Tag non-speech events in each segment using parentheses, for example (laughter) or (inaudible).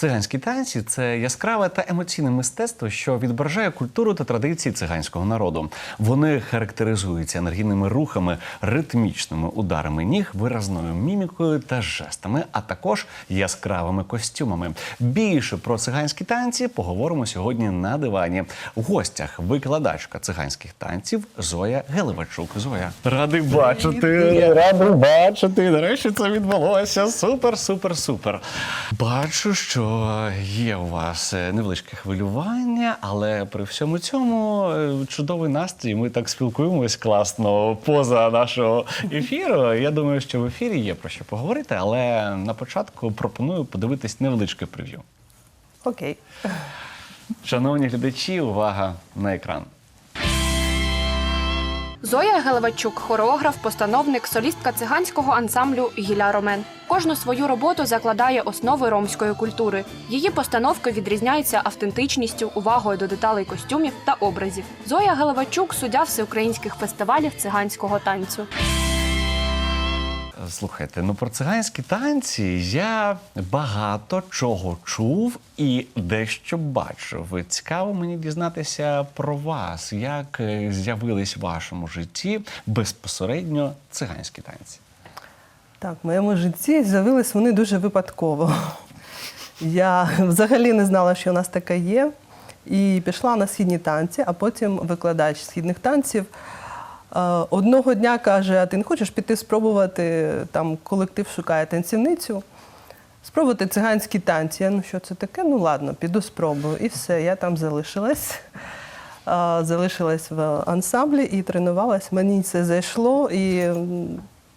Циганські танці це яскраве та емоційне мистецтво, що відображає культуру та традиції циганського народу. Вони характеризуються енергійними рухами, ритмічними ударами ніг, виразною мімікою та жестами, а також яскравими костюмами. Більше про циганські танці поговоримо сьогодні на дивані. В гостях викладачка циганських танців Зоя Гелевачук. Зоя, радий бачити. Радий бачити. Нарешті це відбулося. Супер, супер, супер. Бачу, що є у вас е, невеличке хвилювання, але при всьому цьому е, чудовий настрій. Ми так спілкуємось класно поза нашого ефіру. Я думаю, що в ефірі є про що поговорити, але на початку пропоную подивитись невеличке прев'ю. Окей. Шановні глядачі, увага на екран. Зоя Гелевачук, хореограф, постановник, солістка циганського ансамблю Гіля Ромен. Кожну свою роботу закладає основи ромської культури. Її постановки відрізняються автентичністю, увагою до деталей костюмів та образів. Зоя Гелевачук суддя всеукраїнських фестивалів циганського танцю. Слухайте, ну про циганські танці я багато чого чув і дещо бачив. Цікаво мені дізнатися про вас, як е, з'явились в вашому житті безпосередньо циганські танці. Так, в моєму житті з'явились вони дуже випадково. (laughs) Я взагалі не знала, що у нас таке є. І пішла на східні танці, а потім викладач східних танців. Е, Одного дня каже: а ти не хочеш піти спробувати там колектив шукає танцівницю, спробувати циганські танці. Я ну що це таке? Ну ладно, піду спробую. І все, я там залишилась. Е, Залишилась в ансамблі і тренувалась. Мені це зайшло, і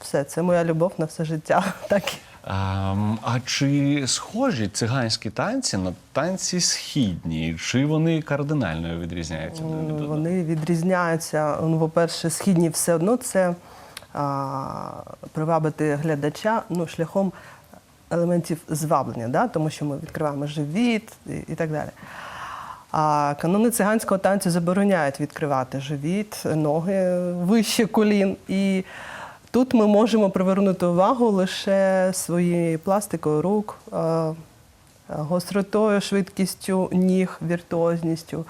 все, це моя любов на все життя. (laughs) Так. А, чи схожі циганські танці на танці східні? Чи вони кардинально відрізняються? Вони відрізняються. Ну, по-перше, східні все одно це а, привабити глядача ну, шляхом елементів зваблення, да? тому що ми відкриваємо живіт і, і так далі. А канони циганського танцю забороняють відкривати живіт, ноги вище колін. І тут ми можемо привернути увагу лише своєю пластикою рук, е, гостротою, швидкістю ніг, віртуозністю,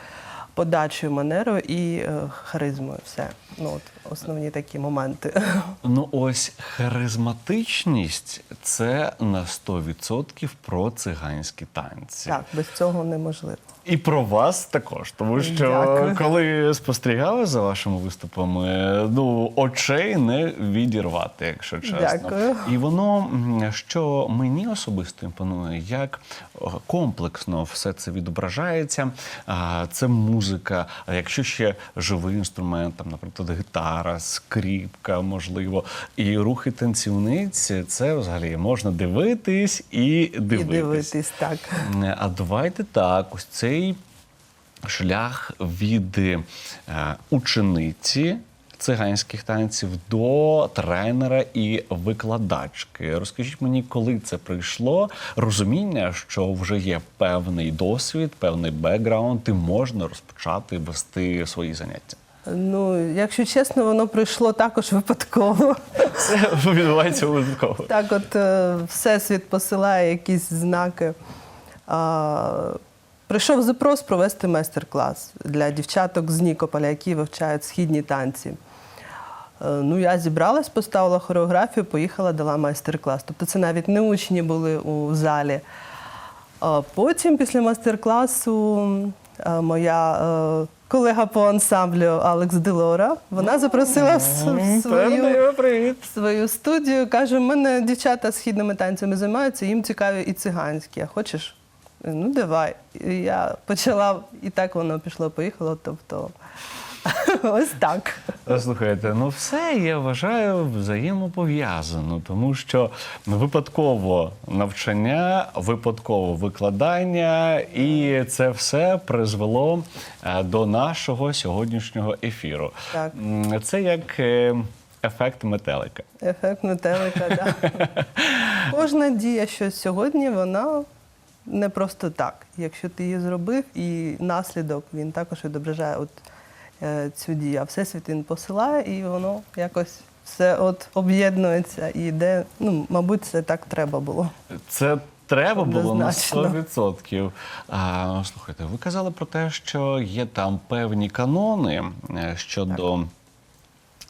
подачею манерою і е, харизмою. Все. Ну, от, основні такі моменти. (laughs) Ну ось харизматичність це на 100% про циганські танці. Так, без цього неможливо. І про вас також, тому що Дякую. коли спостерігали за вашими виступами, ну очей не відірвати, якщо чесно. Дякую. І воно що мені особисто імпонує, як комплексно все це відображається. Це музика. А якщо ще живий інструмент, там, наприклад, гітара, скріпка, можливо, і рухи танцівниць, це взагалі можна дивитись і дивитись. І дивитись так. А давайте так, ось цей шлях від е, учениці циганських танців до тренера і викладачки. Розкажіть мені, коли це прийшло розуміння, що вже є певний досвід, певний бекграунд, і можна розпочати вести свої заняття. Ну, якщо чесно, воно прийшло також випадково. Це відбувається випадково. Так, от е, Всесвіт посилає якісь знаки. А, прийшов запрос провести майстер-клас для дівчаток з Нікополя, які вивчають східні танці. Е, ну, я зібралась, поставила хореографію, поїхала, дала майстер-клас. Тобто це навіть не учні були у залі. Потім, після майстер-класу, моя е, колега по ансамблю Алекс Делора, вона запросила в свою привіт. свою студію. Каже, в мене дівчата східними танцями займаються, їм цікаві і циганські. А хочеш? Ну, давай. І я почала, і так воно пішло, поїхало. Тобто, (laughs) ось так. Слухайте, ну все я вважаю взаємопов'язано, тому що випадково навчання, випадково викладання, і це все призвело е, до нашого сьогоднішнього ефіру. Так. Це як е, ефект метелика. Ефект метелика, так. (laughs) Кожна дія, що сьогодні, вона не просто так. Якщо ти її зробив, і наслідок він також відображає от, цю дію. А Всесвіт він посилає, і воно якось все от об'єднується і йде. Ну, мабуть, це так треба було. Це Треба було на 100%. А, слухайте, ви казали про те, що є там певні канони щодо. щодо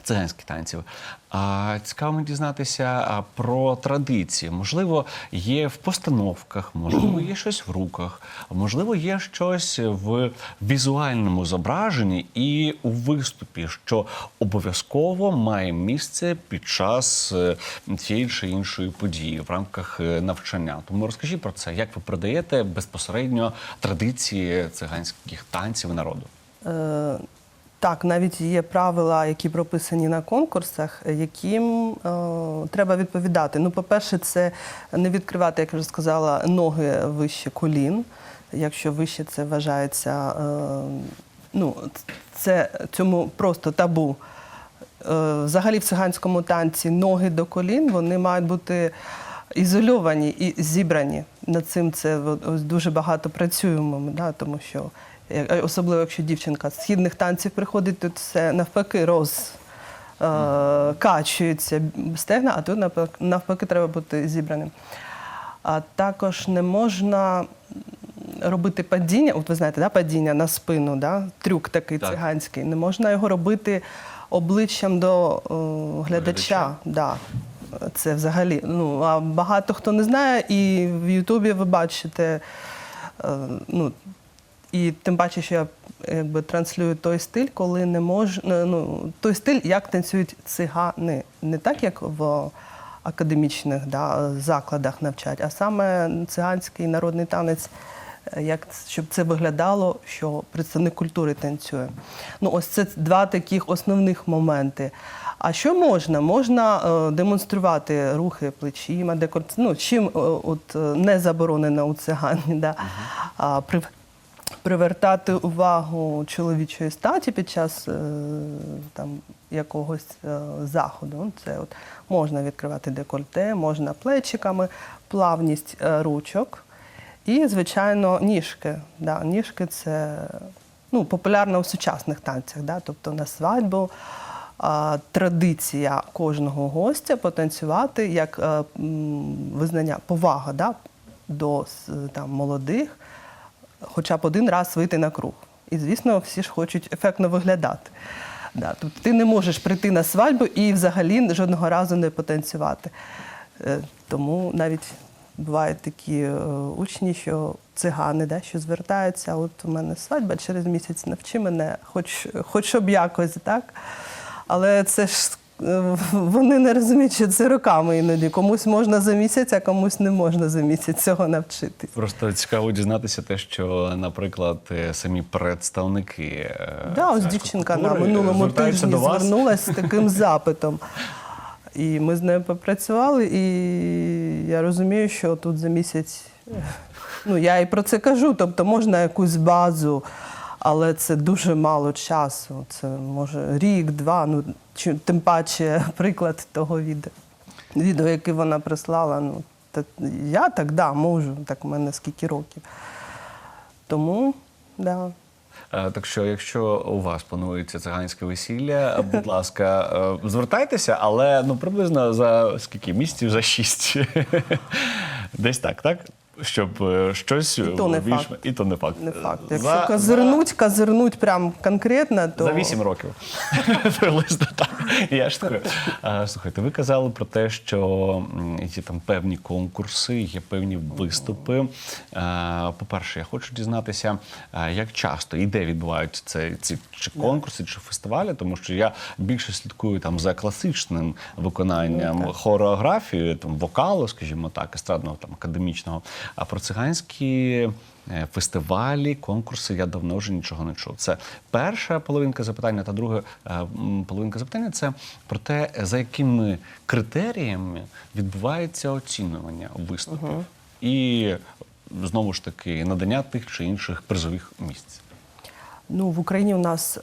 циганських танців. А цікаво дізнатися про традиції. Можливо, є в постановках, можливо, є щось в руках, можливо, є щось в візуальному зображенні і у виступі, що обов'язково має місце під час е, тієї чи іншої події в рамках е, навчання. Тому розкажіть про це, як ви передаєте безпосередньо традиції циганських танців народу. Е, Так, навіть є правила, які прописані на конкурсах, яким е, треба відповідати. Ну, по-перше, це не відкривати, як я вже сказала, ноги вище колін. Якщо вище це вважається, е, ну, це цьому просто табу. Е, Взагалі в циганському танці ноги до колін вони мають бути ізольовані і зібрані. Над цим це ось дуже багато працюємо, да, тому що е, особливо якщо дівчинка з східних танців приходить, то це навпаки роз. е, Качується стегна, а тут навпаки, навпаки треба бути зібраним. А також не можна робити падіння, от ви знаєте, да, падіння на спину, да? трюк такий Так. циганський. Не можна його робити обличчям до о, глядача. Да. Це взагалі. Ну, а багато хто не знає, і в Ютубі ви бачите. е, ну, і тим паче, що я якби транслюю той стиль, коли не можна. Ну, той стиль, як танцюють цигани. Не так, як в академічних да, закладах навчать, а саме циганський народний танець, е, як щоб це виглядало, що представник культури танцює. Ну, ось це два таких основних моменти. А що можна? Можна е, демонструвати рухи плечима, декор... ну, чим е, от, е, не заборонено у цигані. Да? А, при привертати увагу чоловічої статі під час е, там, якогось е, заходу. Ну, Це от, можна відкривати декольте, можна плечиками, плавність е, ручок і, звичайно, ніжки. Да, ніжки це ну, популярно у сучасних танцях. Да? Тобто на свадьбу традиція кожного гостя потанцювати як визнання, повага да? до там, молодих хоча б один раз вийти на круг. І, звісно, всі ж хочуть ефектно виглядати. Да, тобто ти не можеш прийти на свадьбу і взагалі жодного разу не потанцювати. Е, Тому навіть бувають такі е, учні, що цигани, да, що звертаються, от у мене свадьба через місяць навчи мене, хоч, хоч щоб якось, так? Але це ж вони не розуміють, що це роками іноді. Комусь можна за місяць, а комусь не можна за місяць цього навчитись. Просто цікаво дізнатися те, що, наприклад, е, самі представники е, Да, ось дівчинка на минулому тижні звернулася з (laughs) таким запитом. І ми з нею попрацювали, і я розумію, що тут за місяць. Ну, я і про це кажу, тобто можна якусь базу, але це дуже мало часу. Це може рік, два, ну чи тим паче (laughs) приклад того відео, відео, яке вона прислала. Ну, та, я так да, можу, так у мене скільки років. Тому, да. Е, Так що, якщо у вас планується циганське весілля, (laughs) будь ласка, е, звертайтеся, але ну приблизно за скільки місяців? За шість. (laughs) Десь так, так? Щоб е, щось І то не факт. І то не факт. Не факт. За- Якщо козирнуть, козирнуть прям конкретно, то За 8 років. (laughs) Приблизно так. Я ж такою. Слухайте, ви казали про те, що є там певні конкурси, є певні виступи. По-перше, я хочу дізнатися, як часто і де відбуваються це, ці чи конкурси, чи фестивалі, тому що я більше слідкую там за класичним виконанням хореографії, там вокалу, скажімо так, естрадного там академічного. А про циганські е, фестивалі, конкурси я давно вже нічого не чув. Це перша половинка запитання, та друга е, половинка запитання це про те, за якими критеріями відбувається оцінювання виступів. І знову ж таки надання тих чи інших призових місць. ну, в Україні у нас е,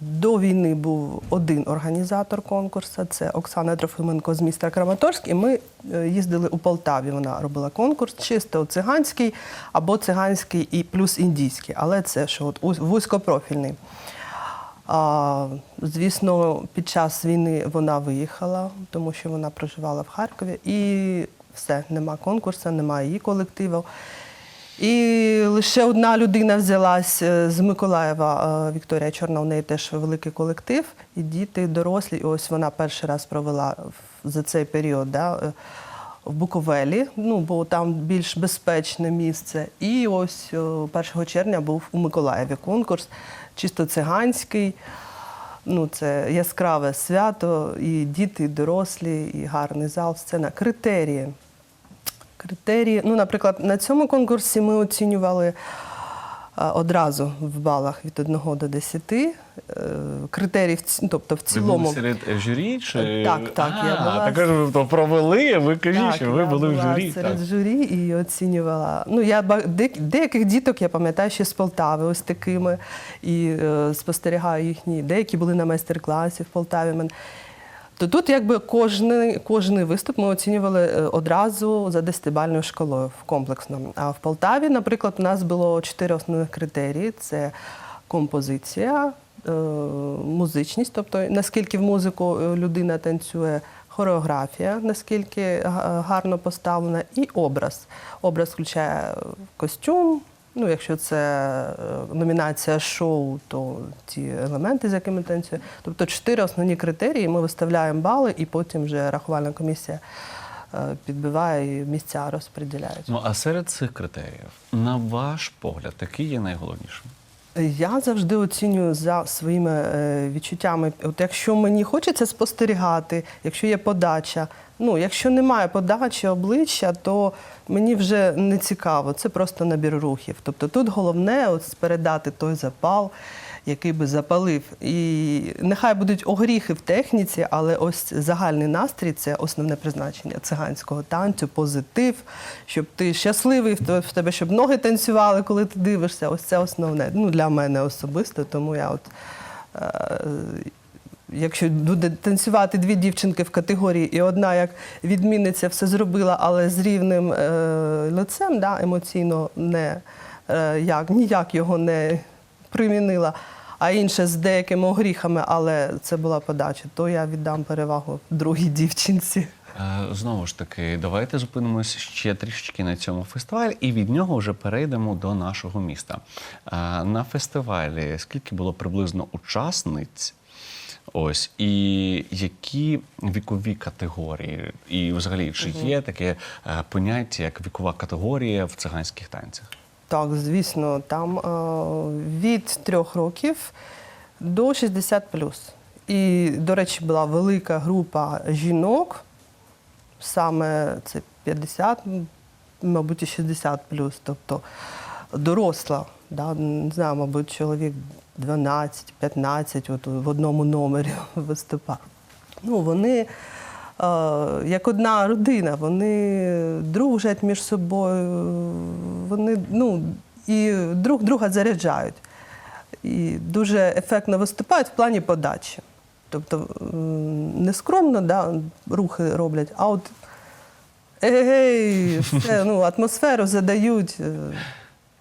до війни був один організатор конкурсу, це Оксана Трофименко з міста Краматорськ. І ми е, їздили у Полтаві. Вона робила конкурс чисто циганський або циганський і плюс індійський. Але це що от вузькопрофільний. А, звісно, під час війни вона виїхала, тому що вона проживала в Харкові. І все, нема конкурсу, немає її колективу. І лише одна людина взялась е, з Миколаєва, е, Вікторія Чорна, у неї теж великий колектив, і діти, дорослі. І ось вона перший раз провела за цей період да, е, в Буковелі, ну, бо там більш безпечне місце. І ось е, 1 червня був у Миколаєві конкурс, чисто циганський. Ну, це яскраве свято, і діти, і дорослі, і гарний зал, сцена. Критерії. Критерії. Ну, наприклад, на цьому конкурсі ми оцінювали е, одразу в балах від 1 до 10. Е, в ну, тобто в Ви цілому. були серед е, журі? Чи... Так, так, я була- Так ви то провели, ви кажіть, Так, що ви були в була журі. серед Так. журі і оцінювала. Ну, я деяких діток я пам'ятаю ще з Полтави, ось такими, і е, спостерігаю їхні. Деякі були на майстер-класі в Полтаві. То тут якби кожний, кожний виступ ми оцінювали е, одразу за десятибальною шкалою в комплексно. А в Полтаві, наприклад, у нас було чотири основних критерії: це композиція, е, музичність, тобто наскільки в музику е, людина танцює, хореографія, наскільки гарно поставлена, і образ. Образ включає костюм. Ну, якщо це е, номінація шоу, то ті елементи, з якими танцює. Тобто чотири основні критерії. Ми виставляємо бали, і потім вже рахувальна комісія е, підбиває і місця розподіляють. Ну а серед цих критеріїв, на ваш погляд, який є найголовнішим? Я завжди оцінюю за своїми е, відчуттями. От якщо мені хочеться спостерігати, якщо є подача, ну якщо немає подачі обличчя, то мені вже не цікаво. Це просто набір рухів. Тобто тут головне передати той запал, який би запалив. І нехай будуть огріхи в техніці, але ось загальний настрій це основне призначення циганського танцю, позитив, щоб ти щасливий в тебе, щоб ноги танцювали, коли ти дивишся. Ось це основне. Ну для мене особисто, тому я от. Якщо буде танцювати дві дівчинки в категорії, і одна як відмінниця все зробила, але з рівним е, лицем, да, емоційно не е, як, ніяк його не примінила, а інша з деякими огріхами, але це була подача, то я віддам перевагу другій дівчинці. Е, Знову ж таки, давайте зупинимось ще трішечки на цьому фестивалі, і від нього вже перейдемо до нашого міста. Е, На фестивалі скільки було приблизно учасниць? Ось і які вікові категорії, і взагалі чи є таке е, поняття як вікова категорія в циганських танцях? Так, звісно, там е, від трьох років до 60 І, до речі, була велика група жінок, саме це 50, мабуть, і 60 тобто доросла. Да, не знаю, мабуть, чоловік 12-15 от в одному номері (laughs) виступав. Ну, вони е, як одна родина, вони дружать між собою, вони ну, і друг друга заряджають. І дуже ефектно виступають в плані подачі. Тобто не скромно да, рухи роблять, а от егей, (laughs) все, ну, атмосферу задають.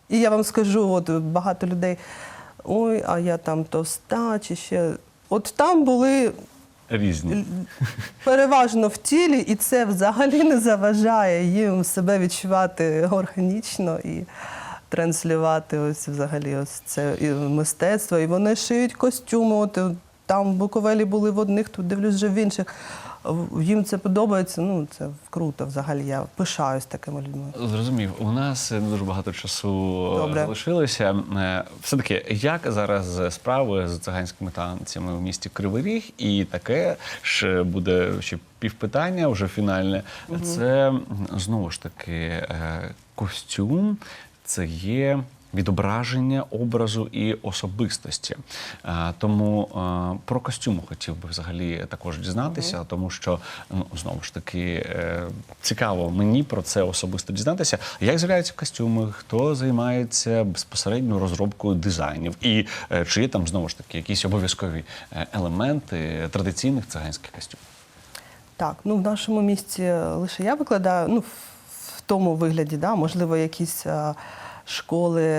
І я вам скажу, от багато людей, ой, а я там товста чи ще. От там були Різні. переважно в тілі, і це взагалі не заважає їм себе відчувати органічно і транслювати ось взагалі ось це і мистецтво. І вони шиють костюми. От там в Буковелі були в одних, тут дивлюсь вже в інших. Їм це подобається. Ну це круто взагалі. Я пишаюсь такими людьми. Зрозумів, у нас не дуже багато часу е, Добре. залишилося. Е, Все-таки, як зараз справи з циганськими танцями в місті Кривий Ріг? І таке ж буде ще півпитання, вже фінальне. Це знову ж таки е, костюм, це є. Відображення образу і особистості. Е, Тому е, про костюм хотів би взагалі також дізнатися, тому що ну знову ж таки е, цікаво мені про це особисто дізнатися. Як з'являються костюми, хто займається безпосередньо розробкою дизайнів, і чи є там знову ж таки якісь обов'язкові елементи традиційних циганських костюмів? Так, ну в нашому місті лише я викладаю, ну в, тому вигляді, да, можливо, якісь школи.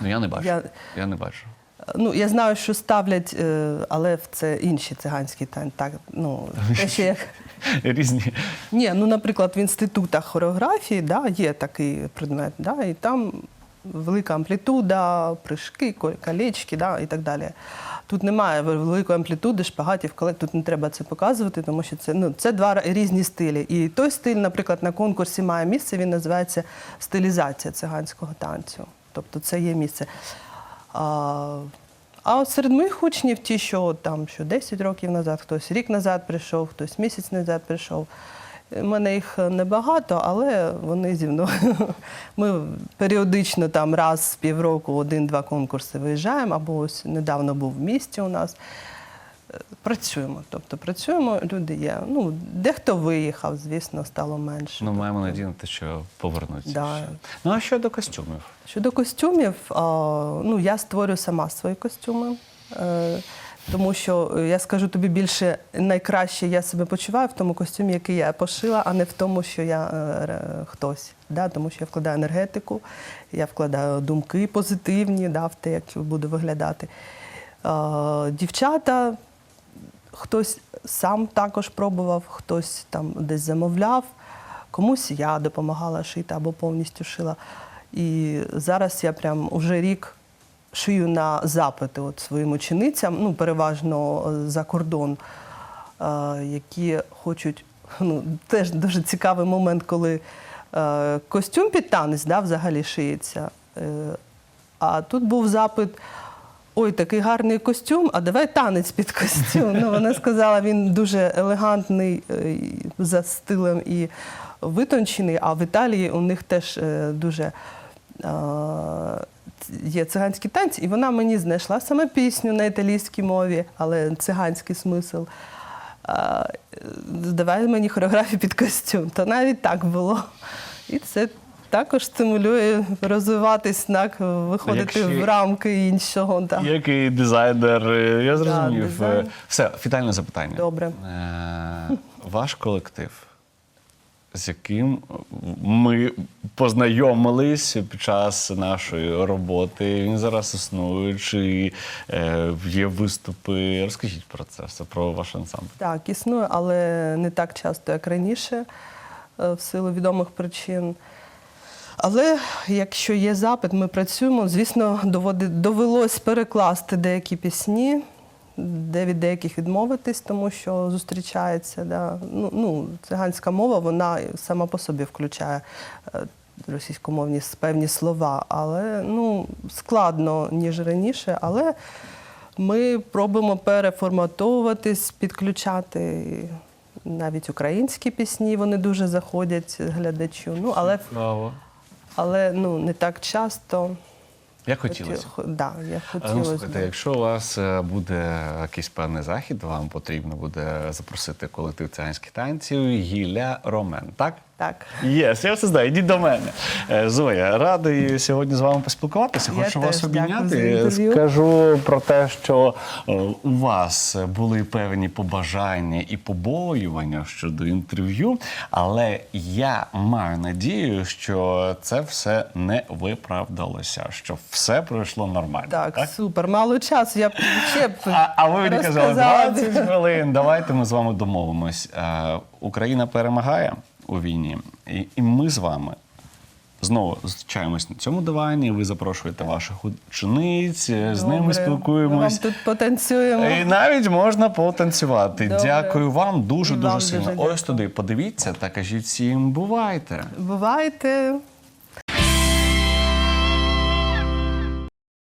Ну я не бачу. Я, Я не бачу. ну, я знаю, що ставлять, е, але це інші циганські танці. Так, ну, те, що як (laughs) різні. Ні, ну, наприклад, в інститутах хореографії да, є такий предмет, да, і там велика амплітуда, прыжки, ко- колечки да, і так далі. Тут немає великої амплітуди, шпагатів, коли тут не треба це показувати, тому що це, ну, це два різні стилі. І той стиль, наприклад, на конкурсі має місце, він називається стилізація циганського танцю. Тобто це є місце. А, а серед моїх учнів, ті, що там що 10 років назад, хтось рік назад прийшов, хтось місяць назад прийшов. У мене їх небагато, але вони зі мною. (laughs) Ми періодично там раз в півроку один-два конкурси виїжджаємо, або ось недавно був в місті у нас. Е, Працюємо. Тобто працюємо, люди є. Ну, дехто виїхав, звісно, стало менше. Ну, маємо надію на те, що повернуться. Да. Ну а щодо костюмів? Щодо костюмів, ну я створюю сама свої костюми. Тому що е, я скажу тобі більше найкраще я себе почуваю в тому костюмі, який я пошила, а не в тому, що я е, хтось. Да? Тому що я вкладаю енергетику, я вкладаю думки позитивні да, в те, як буду виглядати. Е, Дівчата, хтось сам також пробував, хтось там десь замовляв, комусь я допомагала шити або повністю шила. І зараз я прям уже рік шию на запити от своїм ученицям, ну, переважно е, за кордон, е, які хочуть. Ну, теж дуже цікавий момент, коли е, костюм під танець да, взагалі шиється. А тут був запит: ой, такий гарний костюм, а давай танець під костюм. Ну, вона сказала, він дуже елегантний за стилем і витончений, а в Італії у них теж дуже є циганські танці, і вона мені знайшла саме пісню на італійській мові, але циганський смисл. А, е, Давай мені хореографію під костюм. То навіть так було. І це також стимулює розвиватись, так, виходити Якщо- в рамки іншого. Да. Який дизайнер? Е, Я зрозумів. дизайн. Е, Все, фінальне запитання. Добре. Е, Ваш колектив, з яким ми познайомились під час нашої роботи. Він зараз існує, чи е, є виступи. Розкажіть про це все, про ваш ансамбль. Так, існує, але не так часто, як раніше, е, в силу відомих причин. Але якщо є запит, ми працюємо. Звісно, доводи- довелось перекласти деякі пісні, де від деяких відмовитись, тому що зустрічається. Да. Ну, ну, циганська мова, вона сама по собі включає е, російськомовні певні слова, але ну, складно, ніж раніше. Але ми пробуємо переформатовуватись, підключати навіть українські пісні, вони дуже заходять глядачу. Ну, але, але ну, не так часто. Як хотілося. Хоті- Да, я хотілося. Ну, слухайте, якщо у вас е, буде якийсь певний захід, вам потрібно буде запросити колектив циганських танців Гіля Ромен, так? Так. Єс, я все знаю. Йдіть до мене. Е, Зоя, радий сьогодні з вами поспілкуватися. Я Хочу теж вас обійняти. Скажу про те, що е, у вас були певні побажання і побоювання щодо інтерв'ю, але я маю надію, що це все не виправдалося, що все пройшло нормально. Так, супер. Мало часу. Я б ще б А, а ви мені казали 20 хвилин. Давайте ми з вами домовимось. Е, Україна перемагає у війні, і, і ми з вами. Знову зустрічаємось на цьому дивані. Ви запрошуєте ваших учениць, з ними Добре. Ми спілкуємось. вам тут потанцюємо. І навіть можна потанцювати. Добре. Дякую вам дуже І дуже сильно. дуже Ось туди подивіться та кажіть всім бувайте. Бувайте.